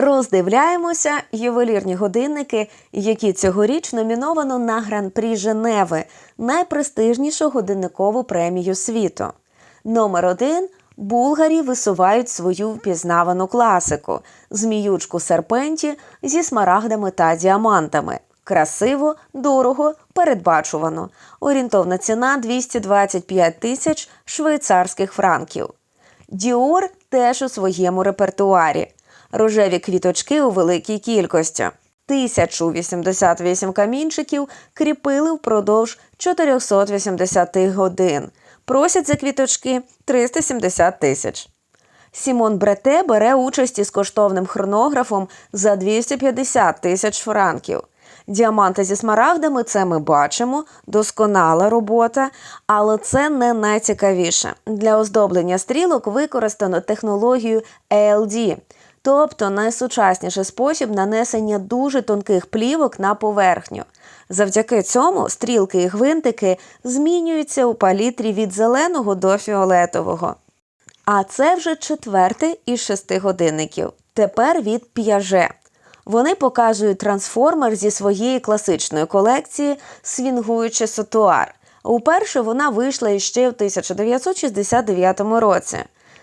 Роздивляємося ювелірні годинники, які цьогоріч номіновано на гран-прі Женеви, найпрестижнішу годинникову премію світу. Номер один Булгарі висувають свою впізнавану класику зміючку серпенті зі смарагдами та діамантами. Красиво, дорого, передбачувано. Орієнтовна ціна 225 тисяч швейцарських франків. Діор теж у своєму репертуарі. Рожеві квіточки у великій кількості. 1088 камінчиків кріпили впродовж 480 годин. Просять за квіточки 370 тисяч. Сімон Брете бере участь із коштовним хронографом за 250 тисяч франків. Діаманти зі смарагдами це ми бачимо, досконала робота, але це не найцікавіше. Для оздоблення стрілок використано технологію ALD, тобто найсучасніший спосіб нанесення дуже тонких плівок на поверхню. Завдяки цьому стрілки і гвинтики змінюються у палітрі від зеленого до фіолетового. А це вже четвертий із шести годинників. Тепер від п'яже. Вони показують трансформер зі своєї класичної колекції свінгуючи сотуар. Уперше вона вийшла іще в 1969 році.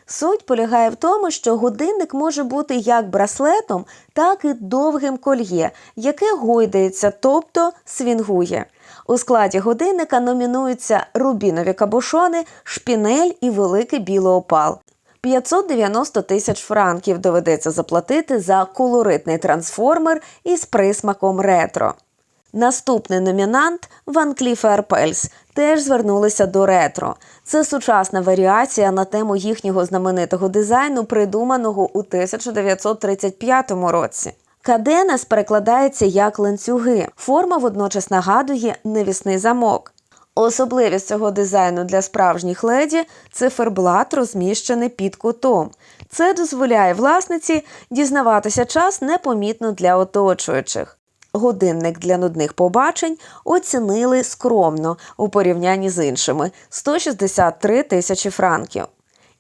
Суть полягає в тому, що годинник може бути як браслетом, так і довгим кольє, яке гойдається, тобто свінгує. У складі годинника номінуються рубінові кабушони, шпінель і великий білоопал. 590 тисяч франків доведеться заплатити за колоритний трансформер із присмаком ретро. Наступний номінант Ван Кліф Ерпельс теж звернулися до ретро. Це сучасна варіація на тему їхнього знаменитого дизайну, придуманого у 1935 році. Каденес перекладається як ланцюги. Форма водночас нагадує невісний замок. Особливість цього дизайну для справжніх леді циферблат розміщений під кутом. Це дозволяє власниці дізнаватися час непомітно для оточуючих. Годинник для нудних побачень оцінили скромно у порівнянні з іншими 163 тисячі франків.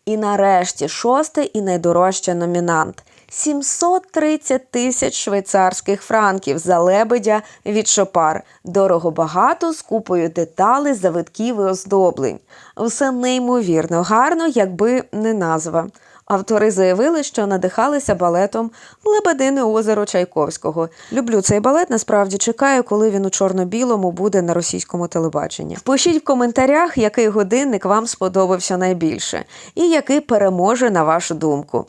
І нарешті шостий і найдорожчий номінант 730 тисяч швейцарських франків за лебедя від Шопар. Дорого багато з купою деталей, завитків і оздоблень. Все неймовірно гарно, якби не назва. Автори заявили, що надихалися балетом Лебедине озеро Чайковського. Люблю цей балет. Насправді чекаю, коли він у чорно-білому буде на російському телебаченні. Пишіть в коментарях, який годинник вам сподобався найбільше, і який переможе на вашу думку.